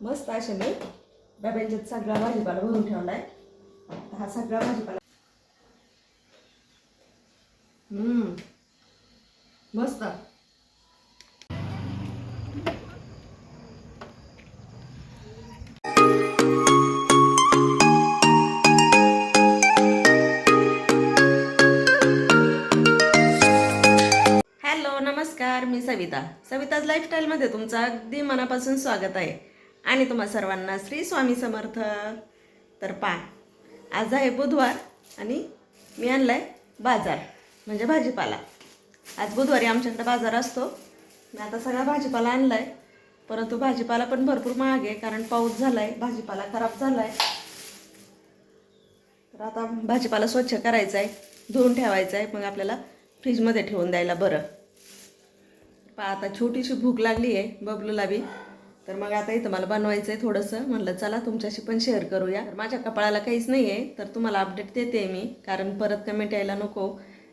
मस्त असे मी डब्यांच्यात सगळा भाजीपाला भरून ठेवलाय. आहे हा सगळा भाजीपाला मस्त. हॅलो नमस्कार मी सविता. सविताज लाईफस्टाईलमध्ये तुमचं अगदी मनापासून स्वागत आहे. आणि तुम्हा सर्वांना श्री स्वामी समर्थ. तर पा आज आहे बुधवार आणि मी आणला आहे बाजार म्हणजे भाजीपाला. आज बुधवारी आमच्याकडे बाजार असतो. मी आता सगळा भाजीपाला आणला आहे परंतु भाजीपाला पण भरपूर महाग आहे कारण पाऊस झाला आहे भाजीपाला खराब झाला आहे तर आता भाजीपाला स्वच्छ करायचा आहे धुवून ठेवायचा आहे मग आपल्याला फ्रीजमध्ये ठेवून द्यायला बरं. पहा आता छोटीशी भूक लागली आहे बबलूला बी. तर मग आता इथं मला बनवायचं आहे थोडंसं. म्हणलं चला तुमच्याशी पण शेअर करूया. तर माझ्या कपाळाला काहीच नाही आहे तर तुम्हाला अपडेट देते मी. कारण परत कमेंट यायला नको.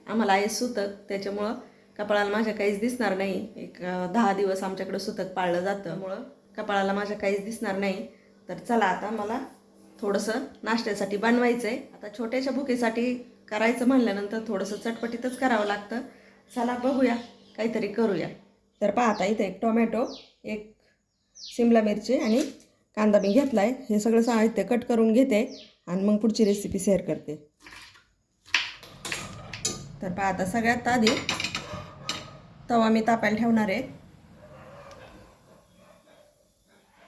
आम्हाला आहे सुतक त्याच्यामुळं कपाळाला माझ्या काहीच दिसणार नाही. एक दहा दिवस आमच्याकडं सुतक पाळलं जातं. त्यामुळं कपाळाला माझ्या काहीच दिसणार नाही. तर चला आता मला थोडंसं नाश्त्यासाठी बनवायचं आहे आता छोट्याशा भुकेसाठी करायचं म्हणल्यानंतर थोडंसं चटपटीतच करावं लागतं. चला बघूया काहीतरी करूया. तर पाहता इथे एक टोमॅटो एक शिमला मिरची आणि कांदा मी घेतला आहे हे सगळं साहित्य कट करून घेते आणि मग पुढची रेसिपी शेअर करते. तर पहा आता सगळ्यात आधी तवा मी तापायला ठेवणार आहे.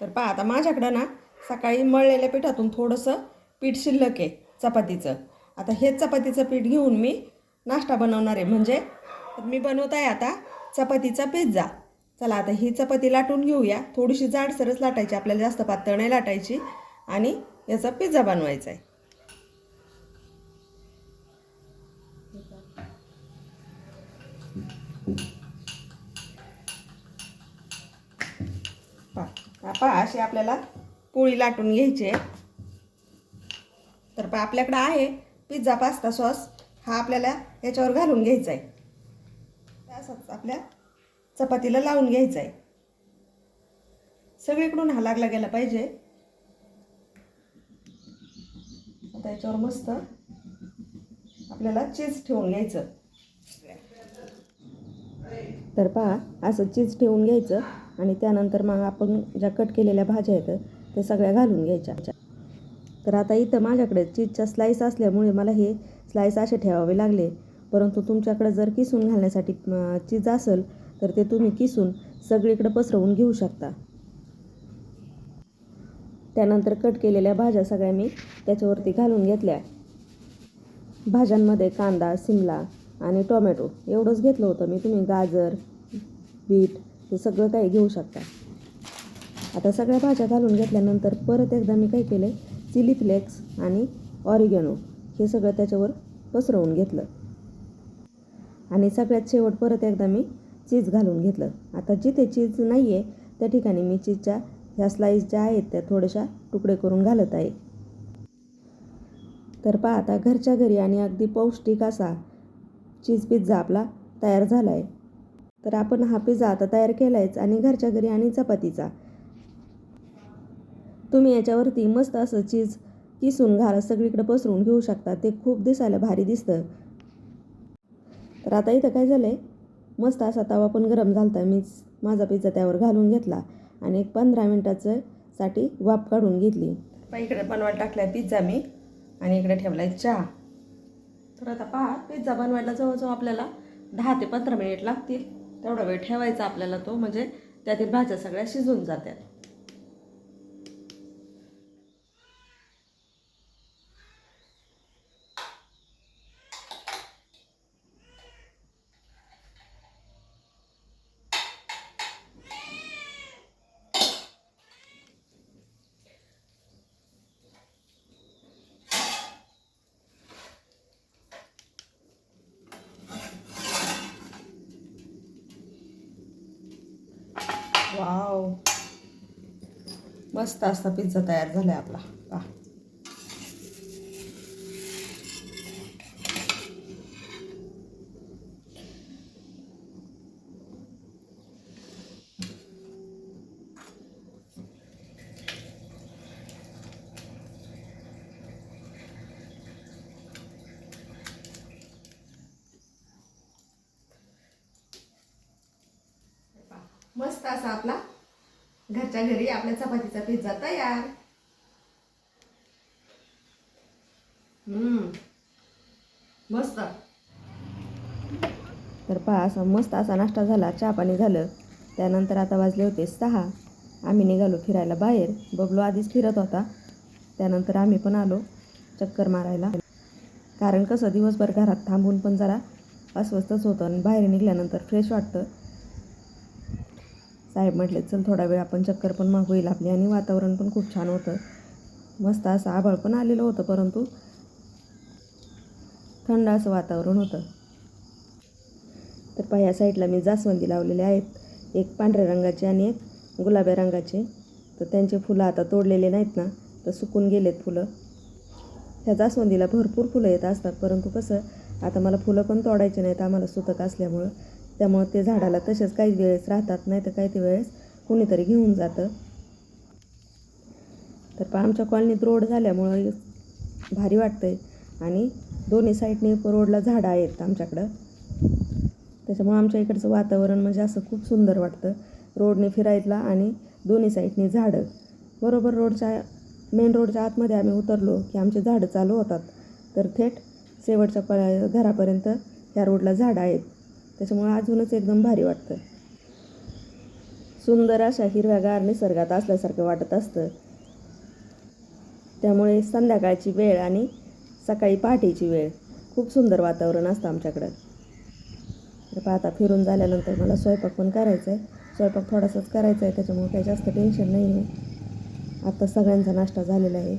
तर पहा आता माझ्याकडं ना सकाळी मळलेल्या पिठातून थोडंसं पीठ शिल्लक आहे चपातीचं. आता हेच चपातीचं पीठ घेऊन मी नाश्ता बनवणार आहे. म्हणजे मी बनवत आहे आता चपातीचा पिझ्झा चला आता ही चपाती लाटून घेऊया. थोडीशी जाडसरच लाटायची आपल्याला जास्त पातळ नाही लाटायची. आणि याचा पिझ्झा बनवायचा आहे. पहा पहा अशी आपल्याला पोळी लाटून घ्यायची आहे. तर पहा आपल्याकडं आहे पिझ्झा पास्ता सॉस. हा आपल्याला याच्यावर घालून घ्यायचा आहे. असंच आपल्या चपातीला लावून घ्यायचा आहे सगळीकडून हा लागला गेला पाहिजे. आता याच्यावर मस्त आपल्याला चीज ठेवून घ्यायचं. तर पहा असं चीज ठेवून घ्यायचं आणि त्यानंतर मग आपण ज्या कट केलेल्या भाज्या आहेत त्या सगळ्या घालून घ्यायच्या. तर आता इथं माझ्याकडे चीजच्या स्लाईस असल्यामुळे मला हे स्लाईस असे ठेवावे लागले. परंतु तुमच्याकडे जर किसून घालण्यासाठी चीज असेल तर ते तुम्ही किसून सगळीकडे पसरवून घेऊ शकता. त्यानंतर कट केलेल्या भाज्या सगळ्या मी त्याच्यावरती घालून घेतल्या. भाज्यांमध्ये कांदा शिमला आणि टोमॅटो एवढंच घेतलं होतं मी. तुम्ही गाजर बीट हे सगळं काही घेऊ शकता. आता सगळ्या भाज्या घालून घेतल्यानंतर परत एकदा मी काय केलं चिली फ्लेक्स आणि ऑरिगॅनो हे सगळं त्याच्यावर पसरवून घेतलं. आणि सगळ्यात शेवट परत एकदा मी चीज घालून घेतलं. आता जिथे चीज नाही आहे त्या ठिकाणी मी चीजच्या ह्या स्लाईस ज्या आहेत त्या थोड्याशा तुकडे करून घालत आहे. तर पहा आता घरच्या घरी आणि अगदी पौष्टिक असा चीज पिझ्झा आपला तयार झाला आहे तर आपण हा पिझ्झा आता तयार केला आहेच आणि घरच्या घरी आणि चपातीचा. तुम्ही याच्यावरती मस्त असं चीज किसून घाला सगळीकडे पसरून घेऊ शकता. ते खूप दिसायला भारी दिसतं. तर आता इथं काय झालं आहे मस्त असा तवा पण गरम झाला मी माझा पिझ्झा त्यावर घालून घेतला आणि एक पंधरा मिनटाचं साठी वाफ काढून घेतली. इकडे बनवायला टाकला पिझ्झा मी आणि इकडे ठेवलाय चहा. तर आता पहा पिझ्झा बनवायला जवळजवळ आपल्याला दहा ते पंधरा मिनिट लागतील. तेवढा वेळ ठेवायचा आपल्याला तो म्हणजे त्यातील भाज्या सगळ्या शिजून जातात. वाव. मस्त असा पिझ्झा तयार झालाय आपला. पहा. मस्त असा आपला घरच्या घरी आपल्या चपातीचा पिझ्झा तयार. मस्त. तर पहा असा मस्त असा नाश्ता झाला चहा पाणी झालं. त्यानंतर आता वाजले होते सहा. आम्ही निघालो फिरायला बाहेर. बबलो आधीच फिरत होता. त्यानंतर आम्ही पण आलो चक्कर मारायला. कारण कसं दिवसभर घरात थांबून पण जरा अस्वस्थच होतं आणि बाहेर निघाल्यानंतर फ्रेश वाटतं. साहेब म्हटले चल थोडा वेळ आपण चक्कर पण मागू येईल आपली. आणि वातावरण पण खूप छान होतं. मस्त असं आभाळ पण आलेलं होतं परंतु थंड असं वातावरण होतं. तर पाह्या साईडला मी जास्वंदी लावलेले आहेत. एक पांढऱ्या रंगाचे आणि एक गुलाबी रंगाचे. तर त्यांचे फुलं आता तोडलेले नाहीत ना तर सुकून गेलेत फुलं. ह्या जास्वंदीला भरपूर फुलं येत असतात परंतु कसं आता मला फुलं पण तोडायचे नाहीत आम्हाला सुतक असल्यामुळं. त्यामुळं ते झाडाला तसेच काही वेळेस राहतात नाही तर काही ते वेळेस कुणीतरी घेऊन जातं. तर पहा आमच्या कॉलनीत रोड झाल्यामुळं भारी वाटतंय. आणि दोन्ही साईडने रोडला झाडं आहेत आमच्याकडं. त्याच्यामुळं आमच्या इकडचं वातावरण म्हणजे असं खूप सुंदर वाटतं. रोडने फिरायला आणि दोन्ही साईडने झाडं. बरोबर रोडच्या मेन रोडच्या आतमध्ये आम्ही उतरलो की आमचे झाडं चालू होतात. तर थेट शेवटच्या प घरापर्यंत ह्या रोडला झाडं आहेत. त्याच्यामुळं अजूनच एकदम भारी वाटतं सुंदर अशा हिरव्यागार निसर्गात असल्यासारखं वाटत असतं. त्यामुळे संध्याकाळची वेळ आणि सकाळी पहाटेची वेळ खूप सुंदर वातावरण असतं आमच्याकडं. तर पहा आता फिरून झाल्यानंतर मला स्वयंपाक पण करायचा आहे स्वयंपाक थोडासाच करायचा आहे त्याच्यामुळे काही जास्त टेन्शन नाही आहे. आता सगळ्यांचा नाश्ता झालेला आहे.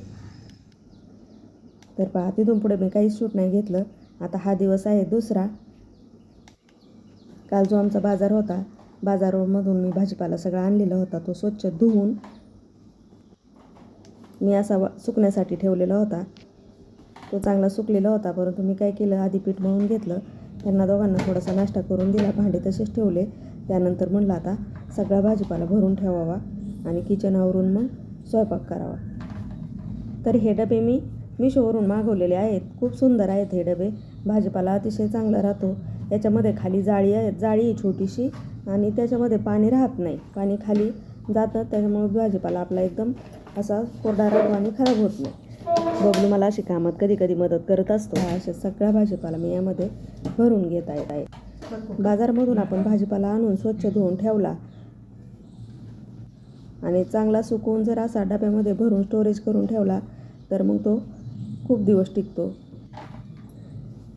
तर पहा तिथून पुढे मी काहीच शूट नाही घेतलं. आता हा दिवस आहे दुसरा. काल जो आमचा बाजार होता बाजारामधून मी भाजीपाला सगळा आणलेला होता तो स्वच्छ धुवून मी असा वा सुकण्यासाठी ठेवलेला होता. तो चांगला सुकलेला होता परंतु मी काय केलं आधी पीठ मळून घेतलं. त्यांना दोघांना थोडासा नाश्ता करून दिला भांडे तसेच ठेवले. त्यानंतर म्हणलं आता सगळा भाजीपाला भरून ठेवावा आणि किचनावरून मग स्वयंपाक करावा. तर हे डबे मी मिशोवरून मागवलेले आहेत. खूप सुंदर आहेत हे डबे. भाजीपाला अतिशय चांगला राहतो. याच्यामध्ये खाली जाळी आहे. जाळी आहे छोटीशी आणि त्याच्यामध्ये पाणी राहत नाही. पाणी खाली जातं त्याच्यामुळे भाजीपाला आपला एकदम असा कोरडा राहतो आणि खराब होत नाही. बबलू मला अशी कामात कधी कधी मदत करत असतो. अशा सगळ्या भाजीपाला मी यामध्ये भरून घेत आहे. आहे बाजारमधून आपण भाजीपाला आणून स्वच्छ धुवून ठेवला. आणि चांगला सुकवून जर असा डब्यामध्ये भरून स्टोरेज करून ठेवला तर मग तो खूप दिवस टिकतो.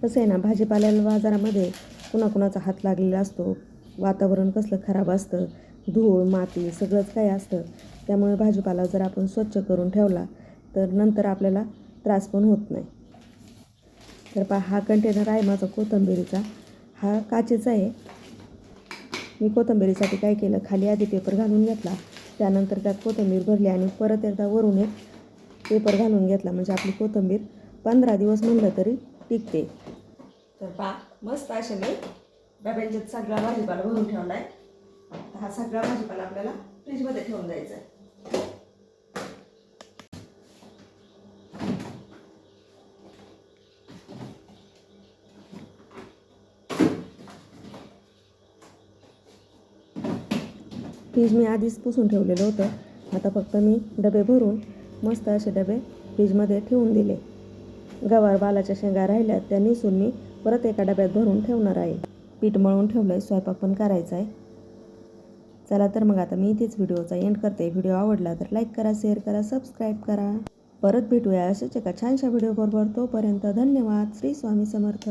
कसं आहे ना भाजीपाल्याला बाजारामध्ये कुणाकुणाचा हात लागलेला असतो. वातावरण कसलं खराब असतं धूळ माती सगळंच काही असतं. त्यामुळे भाजीपाला जर आपण स्वच्छ करून ठेवला तर नंतर आपल्याला त्रास पण होत नाही. तर पहा हा कंटेनर आहे माझा कोथंबिरीचा. हा काचेचा आहे. मी कोथंबिरीसाठी काय केलं खाली आधी पेपर घालून घेतला. त्यानंतर त्यात कोथिंबीर भरली आणि परत एकदा वरून एक पेपर घालून घेतला. म्हणजे आपली कोथिंबीर पंधरा दिवस म्हणलं तरी टिकते. तर पा मस्त असे मी डब्यांच्यात सगळा भाजीपाला भरून ठेवला आहे हा सगळा भाजीपाला आपल्याला फ्रीजमध्ये ठेवून द्यायचा आहे. फ्रीज मी आधीच पुसून ठेवलेलं होतं. आता फक्त मी डबे भरून मस्त असे डबे फ्रीजमध्ये ठेवून दिले. गवार बालाच्या शेंगा राहिल्या त्या निसून मी परत एका डब्यात भरून ठेवणार आहे. पीठ मळून ठेवलं आहे स्वयंपाक पण करायचा आहे. चला तर मग आता मी इथेच व्हिडिओचा एंड करते. व्हिडिओ आवडला तर लाईक करा शेअर करा सबस्क्राईब करा. परत भेटूया अशाच एका छानशा व्हिडिओबरोबर तोपर्यंत धन्यवाद. श्री स्वामी समर्थ.